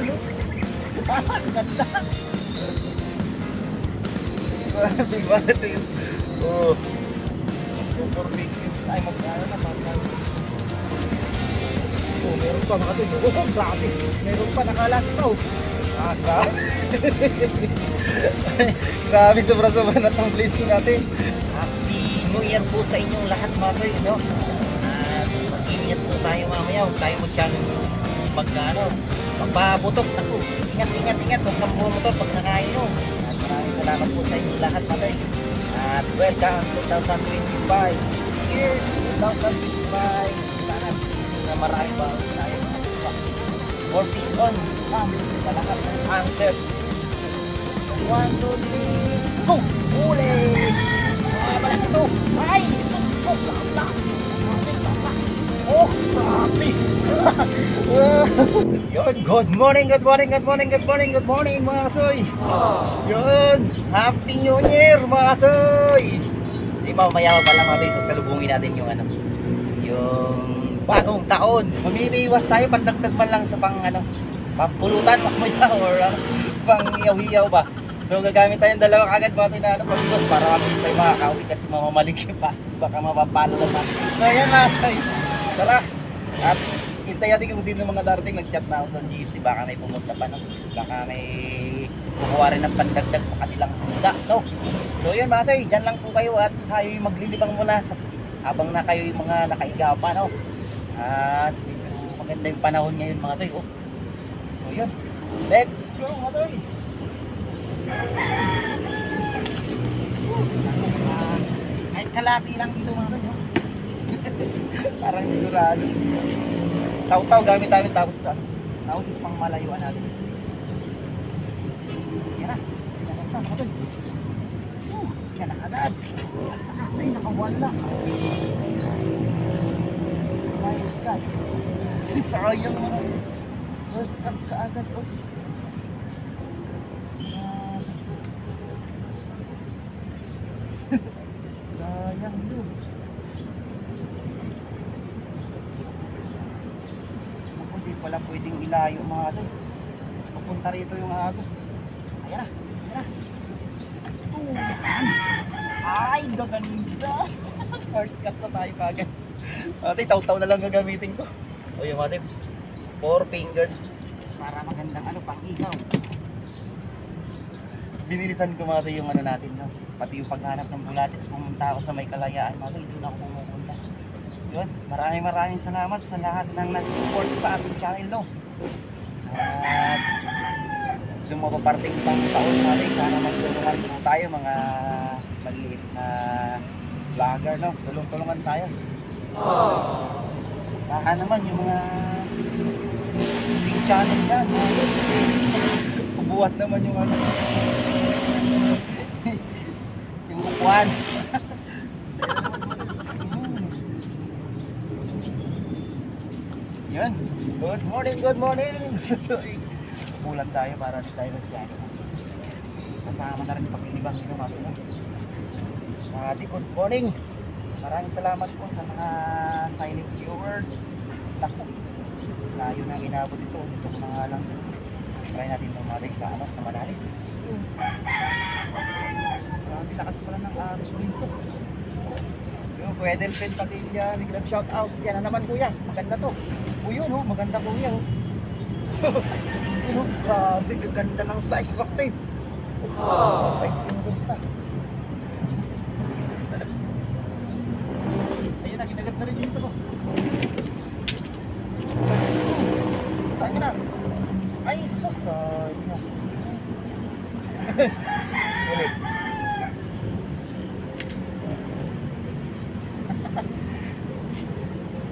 naman, no? Ganda. Grabe, bakit yun? Oh. Super big yun. Ay, magkano na, magkano. Oh, meron pa. Oh, grabe. Meron pa, nakalasaw. Ah, grabe. grabe, sobra-sobra na itong blessing natin. Happy New Year po sa inyong lahat mga toy, no? At mag-ingat po tayo mamaya. Huwag tayo masyang magkano. Magpaputok. Ako, ingat, ingat, ingat. Huwag kang bumutok pag nakain nyo. At maraming salamat po sa inyong lahat mga toy. At welcome 2025. Years 2025. Sana na marami ba tayo mga. More fish on. Come sa lahat ng anglers. One, two, three, go! Uli! Ah, bala ito! Ay! Sus! Oh, lala! Oh, grabe! Yun, good morning, good morning, good morning, good morning, good morning mga kasoy! Yun! Happy New Year mga kasoy! Di ba, mamaya pa lang natin salubungin natin yung ano, yung bagong taon. Mamimiwas tayo, pandagdag man lang sa pang ano, pampulutan mamaya or uh, pang iyaw-iyaw ba. So gagamit tayong dalawa kagad mga ano, pamigos para mabilis tayo makakauwi kasi mamamaligay pa. Baka mapapalo naman. So ayan na, say. Tara. At hintay natin kung sino mga darating. Nag-chat na ako sa GC. Baka may pumunta pa. No? Baka may kukuha rin ng pandagdag sa kanilang handa. So, so yun mga say. Dyan lang po kayo at tayo maglilibang muna sa, habang na kayo yung mga nakaigaw pa. No? At maganda yung panahon ngayon mga say. Oh. So yun. Let's go mga say. Ah, kahit kalati lang dito mga no? Parang sigurado. Taw-taw gamit namin tapos sa tapos ito pang malayuan natin. Yan na. Yan na. Phew, Yan na agad. Ay, nakawala. My God. Sayang mga first cuts ka agad. Oh. Ah. Sayang yun. Ako, di pala ilayo mga ito. Papunta rito yung agos. Ayan na, ayan na. Ay, gaganda. First cut sa tayo kagad. Ate, taw-taw na lang gagamitin ko. O yung ate, four fingers para magandang ano, pang ihaw. Binilisan ko mga ito yung ano natin, no? Pati yung paghanap ng bulatis, pumunta ako sa may kalayaan, mga hindi na ako pumupunta. Yun, maraming maraming salamat sa lahat ng nag-support sa ating channel, no? At yung mapaparting pang taon natin, sana magtulungan po tayo mga maliit na vlogger, no? Tulong-tulungan tayo. Baka naman yung mga big channel yan, Ubuhat naman yung ano. yung upuan. Yun. Good morning, good morning. so, bulan tayo para di tayo masyado. Kasama na rin yung paglilibang nito mga. Mga di, good morning. Maraming salamat po sa mga silent viewers. Naku, layo na inabot ito. Ito ko na nga lang. Try natin bumalik sa ano, sa malalim. Sabi, lakas pala ng aros dito. Yung Kuya Delphin Padilla, big love shout out. Yan na naman kuya, maganda to. O yun oh, maganda oh. yun oh, grabe, gaganda ng size back tape. Oh, ay, yung gusta. Ayun na, ginagat na rin yung isa ko. Saan ka na? Ay, sus, sayang. Ulit.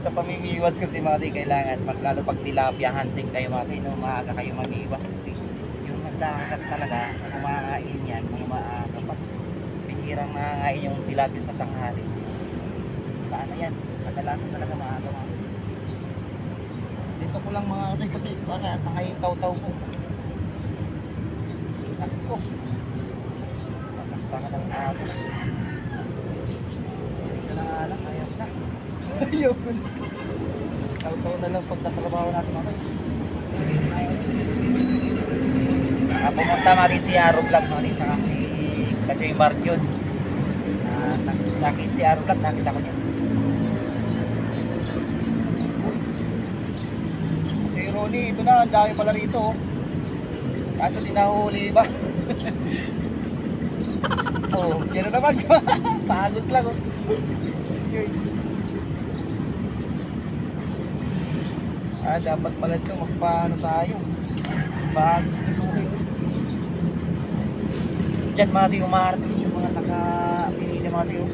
sa pamimiwas kasi mga di kailangan pag lalo pag tilapia hunting kayo mga di, no, maaga kayo mamiwas kasi yung nagkakagat talaga kumakain yan mga maaga pag pinirang nakakain yung tilapia sa tanghali. Sa ano yan? Kadalasan talaga maaga mga dito ko lang mga di kasi baka tangayin taw-taw ko. Ako basta ka ng agos. Dito na nga lang ayaw na. Ayaw na. Taw-taw na lang pagtatrabaho natin. Ayaw. Ah, pumunta mga rin si Aro Vlog rin, saka si Kachoy Mark yun. Ah, nak- laki si Aro Vlog, nakita ko niya. Si Ronnie, ito na, ang dami pala rito. oh. Kaso di nahuli ba? oh, na naman. Pagos lang. Oh. Ah, dapat pala ito magpaano tayo. Bago luhi. Diyan mga tiyo umaharvest yung mga naka-pinili mga tiyo.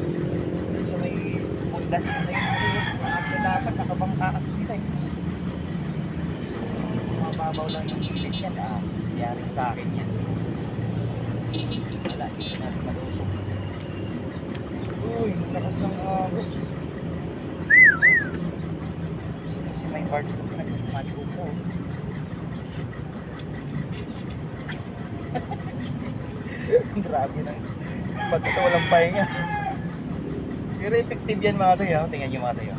So may pundas na yun. Actually dapat nakabangka kasi sila eh. Mababaw lang yung pilit yan. Ah, yari sa akin yan. Wala, hindi natin malusok. Uy, lakas ng agos. Kasi may parts kasi nagmamali ko. Grabe na. Pag ito walang pahinga. Pero effective yan mga tayo. Tingnan nyo mga tayo.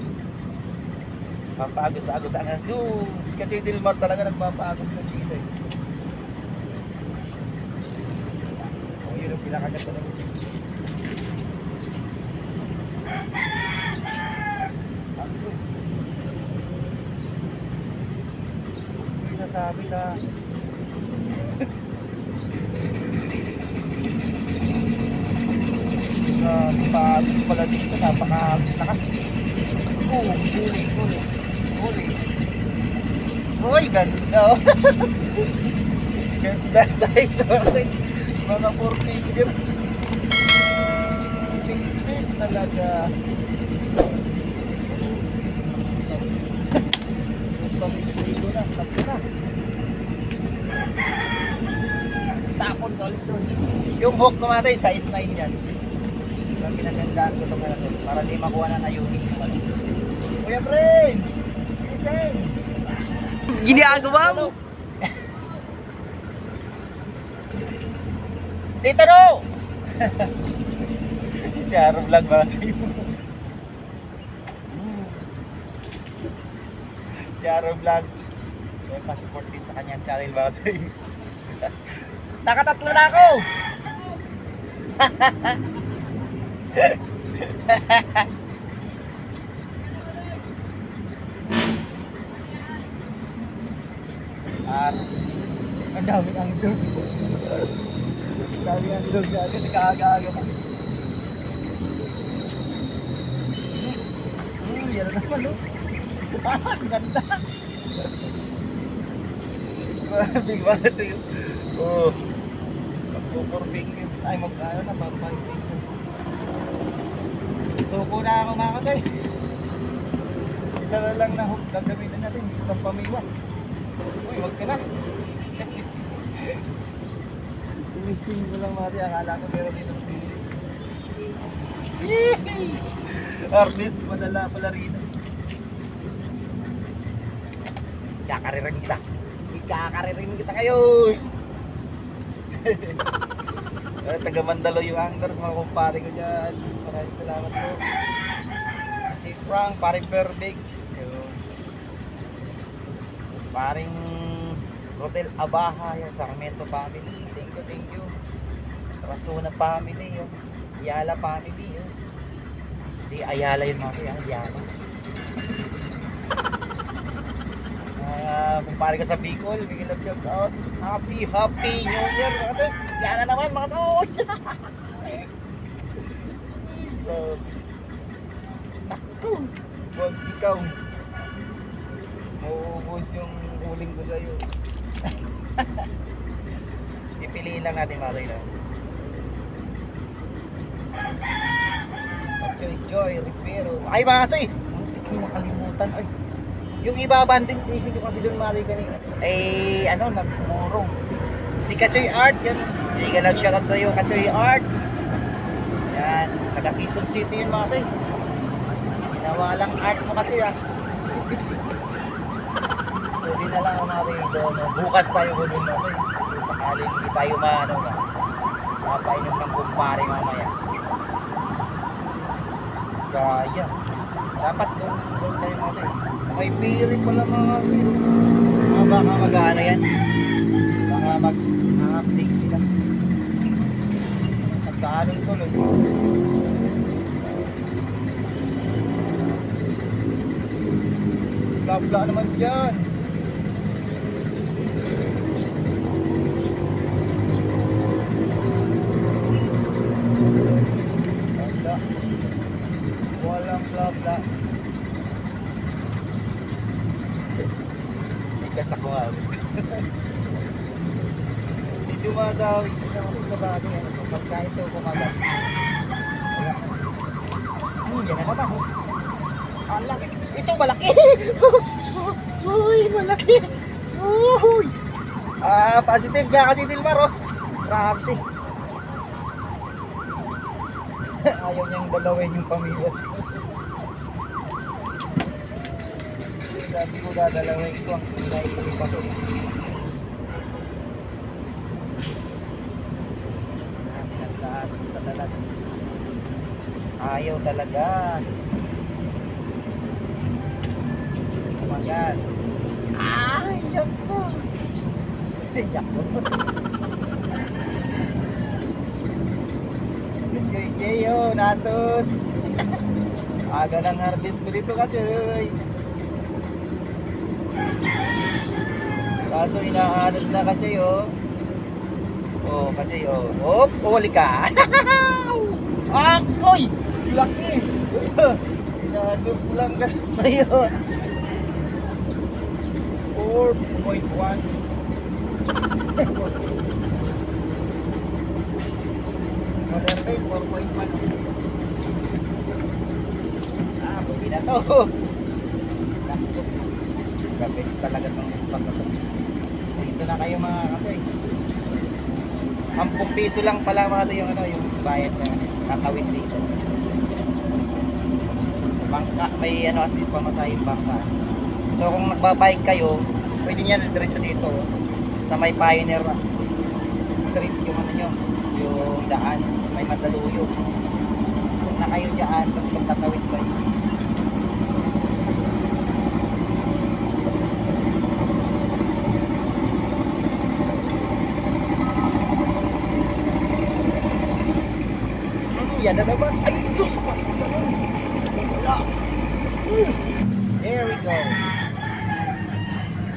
Papaagos-agos ang ano. Si Katoy Dilmar talaga nagpapaagos ng sila eh. Oh, yun ang pinakaganda ng Ako eh. Hindi na Napakagos pala dito, napakagos na kasi. Oo, huli, huli, huli. Uy, ganda. oh. ganda size. Kasi mga 4 figures. Tingin talaga. Pamilito na, tapos na. Tapon ka ulit doon. Yung hook kumatay, size 9 yan. Yung pinagandaan ko itong ano para di makuha na na unique yung ano. Kuya Prince! Listen! Ginagawa mo. Dito no! si Aaron vlog ba sa'yo? Hmm. si Aaron vlog. May pa-support din sa kanyang channel ba sa'yo? Nakatatlo na ako! At ang dami ang dos. Ang dami ang dos natin. Nagkaaga-aga pa. Hmm, yan na naman, oh. Ah, ganda. Big one to you. Oh. Fingers. Ay, mag-ano na, fingers. Suko na ako mga katay. Isa na lang na hook gagamitin natin. Isang pamiwas. Uy, wag ka na. Tumisting ko lang mati. Akala ko meron dito spirit. Yee! Artist, madala pala rito. Kakaririn kita. Ikakaririn kita kayo. Eh, taga Mandalo yung anglers, mga kumpare ko dyan. Maraming salamat po. Si Frank, paring perfect. Paring Rodel Abaha, yan, Sarmiento family. Thank you, thank you. Rasuna family, yun. Ayala family, yun. Di Ayala yun mga kaya, Ayala. Ah, kumpare ka sa Bicol, bigyan ng shout out. Happy, happy New Year, mga to. Yan na naman, mga to. Grabe. Naku, ikaw. Mauubos yung uling ko sa'yo. Pipiliin lang natin mga tayo. Joy Joy Rivero. Ay mga Choy! Muntik ko makalimutan. Ay, yung iba abandon isip ko kasi doon mali kanina. Eh, ano, nagmurong. Si Kachoy Art, yan. Bigyan love shoutout sa iyo, Kachoy Art. Yan, taga Quezon City yun mga Choy. Ginawa lang art mo Kachoy ah. Pwede na lang ang mga rito. No? Bukas tayo ko dun mga. Kung sakaling hindi tayo maano na. Mapainom ng kumpare mamaya. Sayang. Dapat doon, doon tayo mga Choy. May piri pala mga Choy. Mga baka mag-ano yan. Baka mag update sila. Pagkaaling tuloy. Bla-bla naman dyan. Wala. Walang bla-bla. Nga. Hindi dumadawi sila ako sa bagay. Ano, pagka ito kumagat. Hmm, yan na naman. Ang laki. Ito malaki. Uy, malaki. Uy. Ah, positive nga kasi Dilmar oh. Grabe. Ayaw niyang dalawin yung pamiwas ko. Sabi ko dadalawin ko ang kulay ko pa. Ayaw talaga. Kumagat. Ay, yak ko. Yak ko. Joy Jeyo, Natos. Aga ng harvest ko dito ka, Joy. Kaso inaanod na ka, Joy, oh. Oh, ka, Joy, oh. Hop, huli ka. Akoy! Laki! Inagos lang kasi ngayon. 4.1 Modern Bay, 4.1 Ah, bubi na to Naku. The best talaga tong spot na to Dito na kayo mga kasoy 10 piso lang pala mga to yung ano, yung bayad na kakawin dito Bangka, may ano kasi pamasahe bangka So kung nagbabike kayo, pwede niya diretso dito sa may Pioneer Street yung ano nyo, yung daan, may Mandaluyong. Kung na kayo dyan, tapos magtatawid kayo. Hmm, yan na naman. Ay, sus! Wala. Hmm. There we go.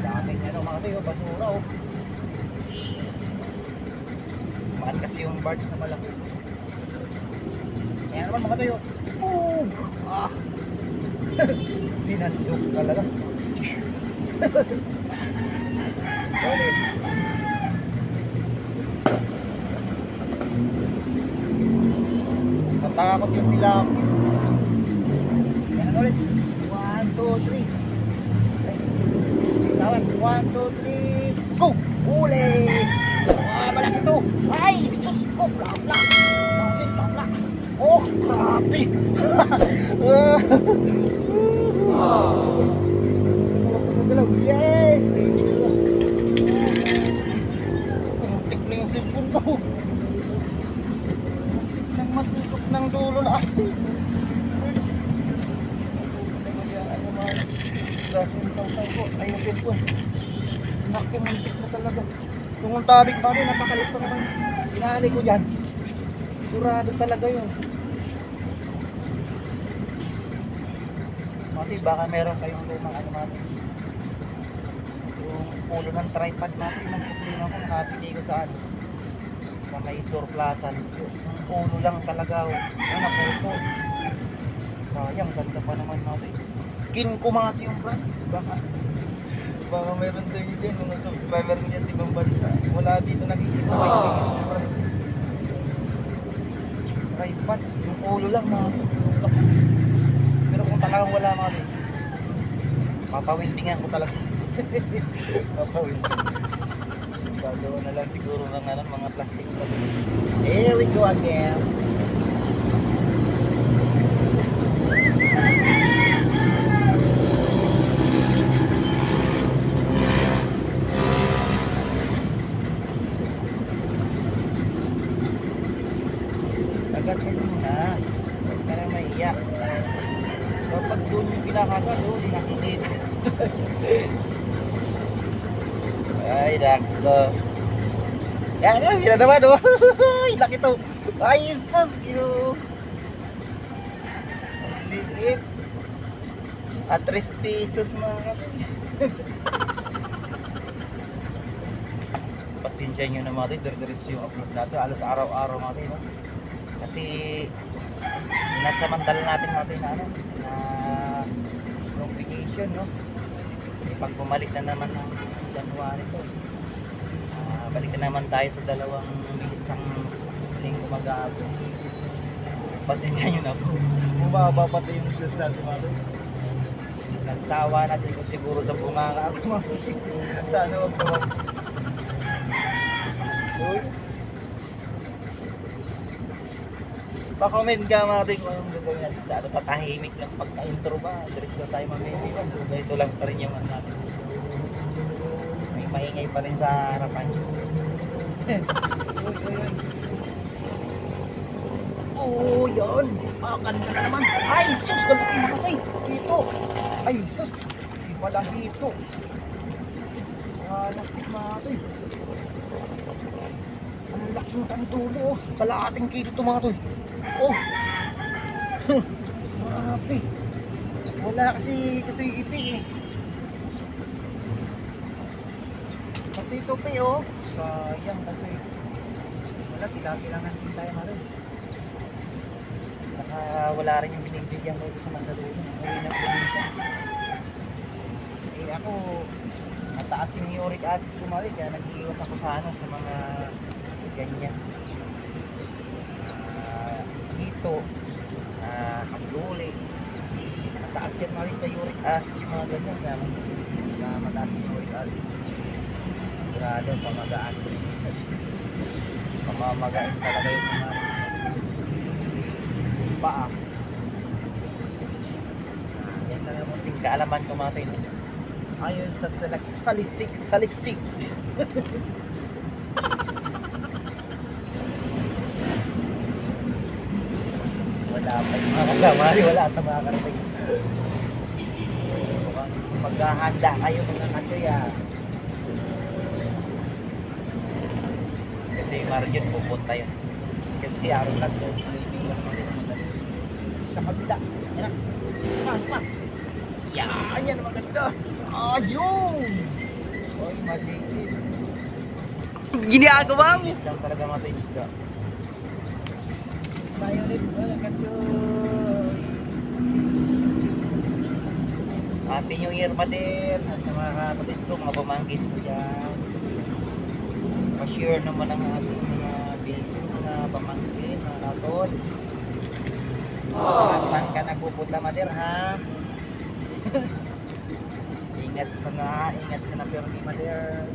Daming ano mga tayo, basura oh. Mahal kasi yung birds na malaki. Kaya naman mga tayo. Boom! Ah! Sinandok talaga. Solid. Tapos yung tilapia. Ganun ulit. 1, 2, 3. Tawad. 1, 2, 3. Tabig pa rin, napakalit pa naman. Inali ko dyan. Surado talaga yun. Mati, baka meron kayong lumang ano natin. Yung ulo ng tripod natin, ang problema ko, nakabili ko saan? Sa may surplasan. Yung ulo lang talaga. oh. Ano, naputo. Sayang, ganda pa naman natin. Kin kumati yung brand. Baka, baka meron sa inyo dyan, mga subscriber niya sa ibang bansa. Wala dito nakikita. Oh. Tripod, yung ulo lang mga kap- Pero kung talagang wala mga guys, papawildingan ko talaga. papawilding. Gagawa na lang siguro ng ano, mga plastic. Here we go again. Agad ka muna. Huwag ka na maiyak. Kapag doon yung pinakagat, doon, nakikita. Ay, dakto. Yan, yan, na naman, oh. Ay, laki to. Ay, sus, kilo. Liit. At 3 pesos mga kapatid. Pasensya nyo na mga tayo, diretso yung upload natin. Alos araw-araw mga tayo, no? Kasi nasa mantala natin mga tayo na ano, long vacation, no? Eh, pag bumalik na naman ng January to, ah, balik na naman tayo sa dalawang isang linggo mag-aabo. Pasensya nyo na po. Bumaba pa tayo yung views natin mga. Nagsawa natin kung siguro sa bunganga ako. Sana wag naman. Uy. Pa-comment ka mga tayo kung anong sa ano, tatahimik lang pagka-intro ba, diretso tayo mamimigan. Ito lang pa rin yung ano natin. May maingay pa rin sa harapan. Oh, yun. Ah, ganda na naman. Ay, sus, ganda na naman. Dito. Ay, sus. Di pala dito. Ah, lastik mga. Ang laki ng tanduli oh. Kalahating kilo ito mga. Oh. Grabe. Wala kasi kasi ipi eh. Pati ito pa oh. Sayang kasi. Wala, pila-pilangan din tayo ito. Baka wala rin yung binibigyan ko sa Mandaluyong. Ng probinsya. Eh ako, mataas yung uric acid ko mali, kaya nag-iiwas ako sa ano, sa mga ganyan. Ah, hito, ah, kabluli. Mataas yan mali sa uric acid yung mga ganyan. Kaya, kaya mataas yung uric acid. Sigurado, pamagaan. Pamamagain talaga yung mga paa. Yan na naman ting kaalaman ko mga tayo. Ayon sa salak salisik saliksik. Yung mga kasama, wala pa mga karating. Maghahanda kayo mga katuya. Ito yung margin pupunta yun. Kasi araw lang doon. Mas. Sa kabila. Yan. Suma, suma. Yan, yan maganda. Ayun! Ay, maliit. Ginagawa mo. Talaga mga tayo isda. Violet, ay, katsoy. Happy New Year, Mader. At sa mga kapatid ko, mga pamangkin ko dyan. Pa-share naman ang ating mga video, mga pamangkin, mga natod. At saan ka nagpupunta, Mader, ha? ingat sa na, ingat sa na pero ni Mader.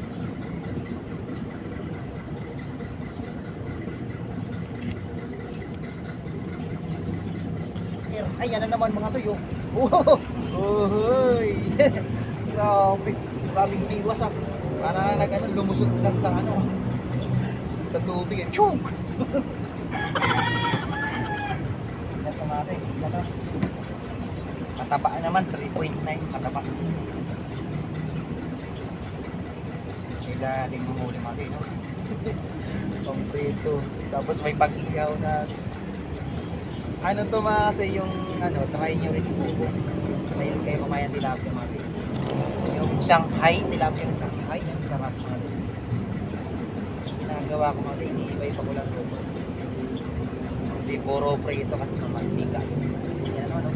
Mader, Ay, yan na naman mga tuyo. Oh, Uhoy! Grabe. Grabing biwas ah. Para nag ano, lumusot lang sa ano. Sa tubig eh. Chug! Yan tumate. Ano? Mataba naman, 3.9 mataba. Sila din mamuli mati, no? Komprito. Tapos may pag-ihaw na ano to mga yung ano, try nyo rin po. Mayroon kayo kumain tilapia mati. Yung Shanghai, tilapia yung Shanghai, yung sarap mati. Ginagawa ko mati, iniibay pa ko lang doon. Hindi puro prito kasi mamantika. Yan ano,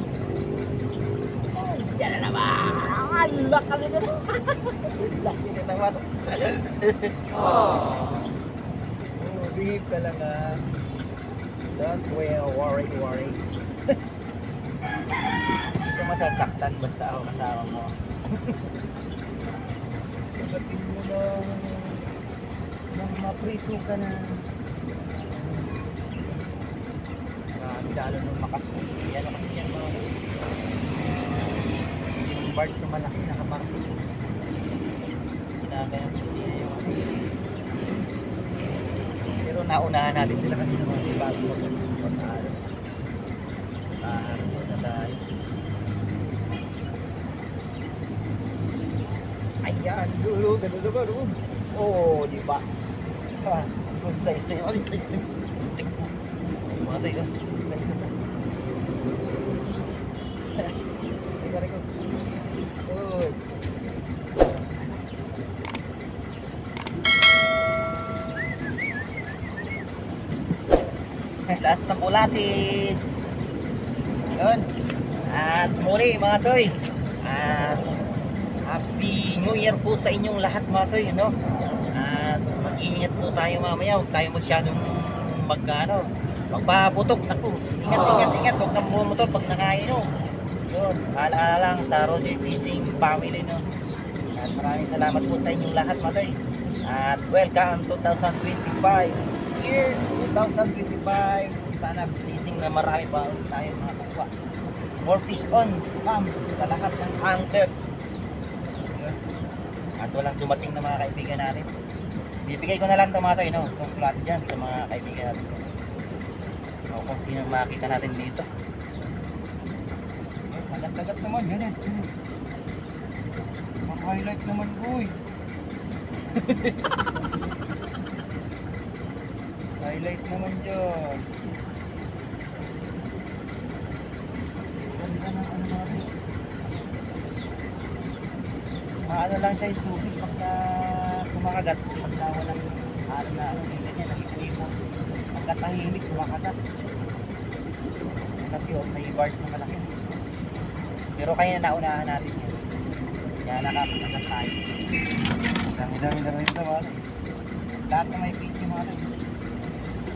yan na naman! Laki na naman! Laki na naman! oh, lang ah. Don't worry, worry, worry. Masasaktan basta ako kasama mo. Pagdating mo lang, nang maprito ka na. Marami lalo nung makasok. Yan o kasi yan mga yung birds na malaki nakaparking. Ginagayan ko siya yung ano. Pero naunahan natin sila kanina mga bago mag-aaral. Aaral na tayo. Ganun naman. oh. Oo, di ba? Ha, good size na yun. Ay, ay, ay. Po. Mga tayo, size na to. Teka, teka. Uy. Last na pulati. Yun. At muli mga choy. At New Year po sa inyong lahat mga choy. No? At mag-iingat po tayo mamaya. Huwag tayo masyadong magkano. Magpaputok. Naku. Ingat, ingat, ingat. Huwag kang bumotor pag nakainom. Yun. Alaala lang sa Roger Fishing family. No? At maraming salamat po sa inyong lahat mga choy. At welcome 2025 year 2025 sana fishing na marami pa tayo makakuha more fish on come sa lahat ng anglers. At walang dumating na mga kaibigan natin bibigay ko na lang ito mga tayo no? kung flat dyan sa mga kaibigan natin o kung sino makita natin dito lagat-lagat naman yun eh highlight naman boy Highlight naman dyan. Ganda ng ano natin. Maano lang yung tubig pagka kumakagat. Pagka walang ano na ano, hindi niya nakikipo. Pagka tahimik, kumakagat. Kasi oh, may bars na malaki. Pero kaya naunahan natin yun. Kaya nakapagkagat tayo. Dami-dami na rin ito mga lahat na may video mga rin.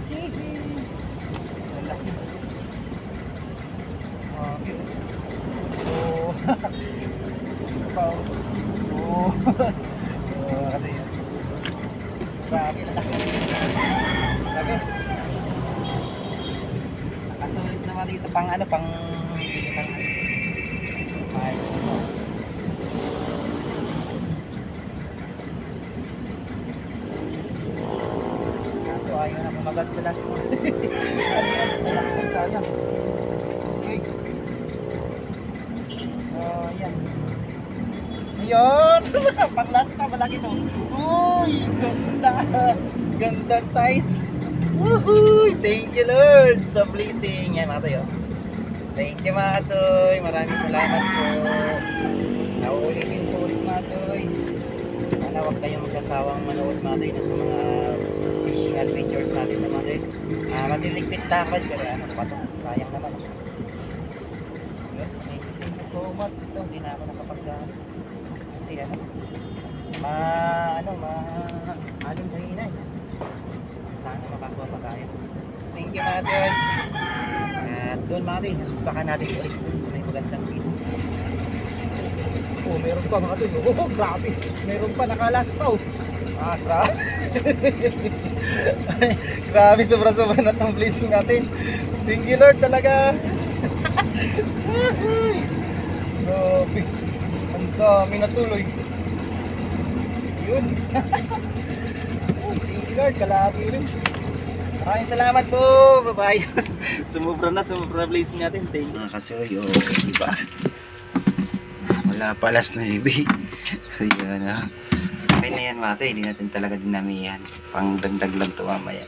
Chihi! Lalaki. Cute. Oh. Oh. Oh, kasi yun. Grabe, lalaki. Labis. Nakasulit naman dito sa pang ano, pang ng Ay, Kaso ayaw na kumagat sa last one. ano. So, yan. Ayun! Pang last na, malaki to. Uy! Ganda! Gandang size! Woohoo! Thank you Lord sa blessing. Yan mga tayo. Thank you mga Katsoy. Maraming salamat po. Sa ulitin po ulit mga Katsoy. Sana huwag kayong magkasawang manood mga tayo na sa mga fishing adventures natin na mga tayo. Ah, madiligpit takad pero ano pa to? Sayang naman. Thank thank you so much. Ito, hindi na ako nakapagdaan. Kasi ano, ma, ano, ma, aling mahina eh. Sana makakuha pa tayo. Thank you mga tayo. Doon mga tayo, nasaspakan natin ulit sa may magandang fishing. Oh, meron pa mga tayo. Oh, grabe. Meron pa, nakalas pa oh. Ah, grabe. grabe, sobra-sobra na itong blessing natin. Thank you Lord talaga. grabe. Ang dami na tuloy. Yun. oh, thank you Lord, kalahati rin. Maraming salamat po. Bye-bye. sumubra na, sumubra blessing natin. Thank you. Mga katsoy, okay, di ba? Wala palas na ibig. Ayan na. Okay na yan hindi natin talaga dinamihan. Pang dagdag lang to mamaya.